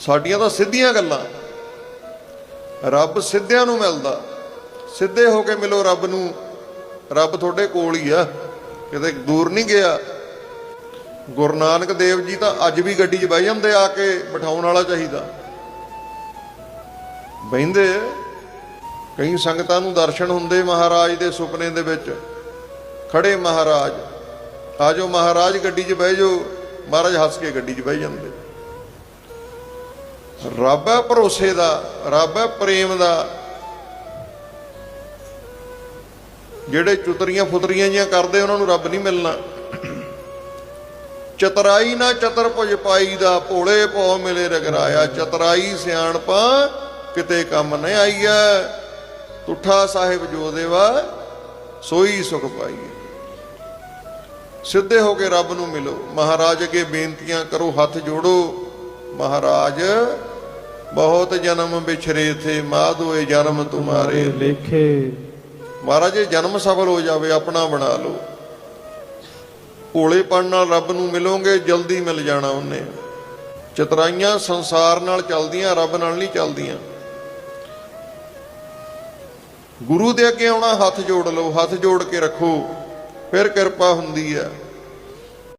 ਸਾਡੀਆਂ ਤਾਂ ਸਿੱਧੀਆਂ ਗੱਲਾਂ। ਰੱਬ ਸਿੱਧਿਆਂ ਨੂੰ ਮਿਲਦਾ। ਸਿੱਧੇ ਹੋ ਕੇ ਮਿਲੋ ਰੱਬ ਨੂੰ। ਰੱਬ ਤੁਹਾਡੇ ਕੋਲ ਹੀ ਆ। ਕਿਤੇ ਦੂਰ ਨਹੀਂ ਗਿਆ। ਗੁਰੂ ਨਾਨਕ ਦੇਵ ਜੀ ਤਾਂ ਅੱਜ ਵੀ ਗੱਡੀ 'ਚ ਬਹਿ ਜਾਂਦੇ ਆ ਕੇ ਬਿਠਾਉਣ ਵਾਲਾ ਚਾਹੀਦਾ। ਬਹਿੰਦੇ ਕਈ ਸੰਗਤਾਂ ਨੂੰ ਦਰਸ਼ਨ ਹੁੰਦੇ ਮਹਾਰਾਜ ਦੇ ਸੁਪਨੇ ਦੇ ਵਿੱਚ। ਖੜੇ ਮਹਾਰਾਜ। ਆਜੋ ਮਹਾਰਾਜ, ਗੱਡੀ 'ਚ ਬਹਿ ਜਾਓ। ਮਹਾਰਾਜ ਹੱਸ ਕੇ ਗੱਡੀ 'ਚ ਬਹਿ ਜਾਂਦੇ। ਰੱਬ ਹੈ ਭਰੋਸੇ ਦਾ, ਰੱਬ ਹੈ ਪ੍ਰੇਮ ਦਾ। ਜਿਹੜੇ ਚੁਤਰੀਆਂ ਫੁਤਰੀਆਂ ਜੀਆਂ ਕਰਦੇ, ਉਹਨਾਂ ਨੂੰ ਰੱਬ ਨਹੀਂ ਮਿਲਣਾ। ਚਤਰਾਈ ਨਾ ਚਤਰ ਭੁਜ ਪਾਈ ਦਾ, ਭੋਲੇ ਪੋ ਮਿਲੇ ਰਗਰਾਇਆ। ਚਤਰਾਈ ਸਿਆਣਪਾ, ਕਿਤੇ ਕੰਮ ਨ ਆਈਐ। ਤੁਠਾ ਸਾਹਿਬ ਜੋ ਦੇਵਾ, ਸੋਈ ਸੁਖ ਪਾਈਏ ਸਿੱਧੇ ਹੋ ਕੇ ਰੱਬ ਨੂੰ ਮਿਲੋ। ਮਹਾਰਾਜ ਅੱਗੇ ਬੇਨਤੀਆਂ ਕਰੋ, ਹੱਥ ਜੋੜੋ। ਮਹਾਰਾਜ ਬਹੁਤ ਜਨਮ ਵਿਛਰੇ ਥੇ ਮਾਧੋਏ ਜਨਮ ਤੁਮਾਰੇ ਲੇਖੇ। ਮਹਾਰਾਜ ਇਹ ਜਨਮ ਸਫਲ ਹੋ ਜਾਵੇ ਆਪਣਾ ਬਣਾ ਲਓ। ਭੋਲੇਪਣ ਨਾਲ ਰੱਬ ਨੂੰ ਮਿਲੋਗੇ ਜਲਦੀ ਮਿਲ ਜਾਣਾ ਉਹਨੇ। ਚਤਰਾਈਆਂ ਸੰਸਾਰ ਨਾਲ ਚੱਲਦੀਆਂ ਰੱਬ ਨਾਲ ਨਹੀਂ ਚੱਲਦੀਆਂ। ਗੁਰੂ ਦੇ ਅੱਗੇ ਆਉਣਾ ਹੱਥ ਜੋੜ ਲਓ ਹੱਥ ਜੋੜ ਕੇ ਰੱਖੋ ਫਿਰ ਕਿਰਪਾ ਹੁੰਦੀ ਹੈ।